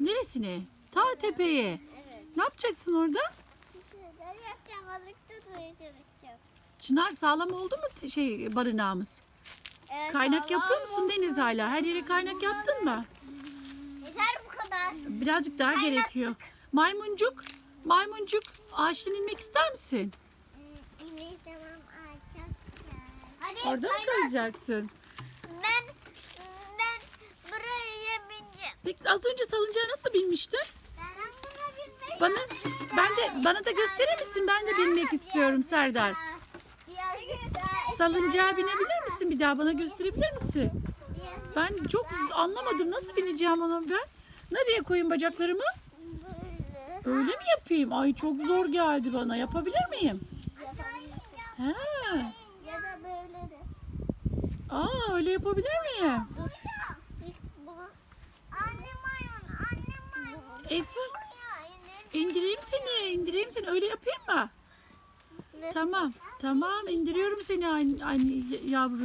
Neresine? Ta tepeye. Evet. Ne yapacaksın orada? Bir şeyler yapacağım. Balık tutmaya çalışacağım. Çınar sağlam oldu mu şey barınağımız? Evet, Kaynak yapıyor musun oldu. Deniz hala? Her yere kaynak yaptın mı? Yeter bu kadar. Birazcık daha gerekiyor. Maymuncuk, maymuncuk ağaçtan inmek ister misin? Tamam açacağım. Hadi. Orada mı kalacaksın? Ben ben buraya bineceğim. Peki az önce salıncağa nasıl binmiştin? Bana ben de bana da gösterir misin? Ben de binmek istiyorum Serdar. Salıncağa binebilir misin bir daha? Bana gösterebilir misin? Ben çok anlamadım. Nasıl bineceğim ona ben? Nereye koyayım bacaklarımı? Öyle mi yapayım? Ay çok zor geldi bana. Yapabilir miyim? Ha. Aa öyle yapabilir miyim? Efe indireyim seni. indireyim seni. Öyle yapayım mı? Tamam. Tamam indiriyorum seni anne, anne yavru.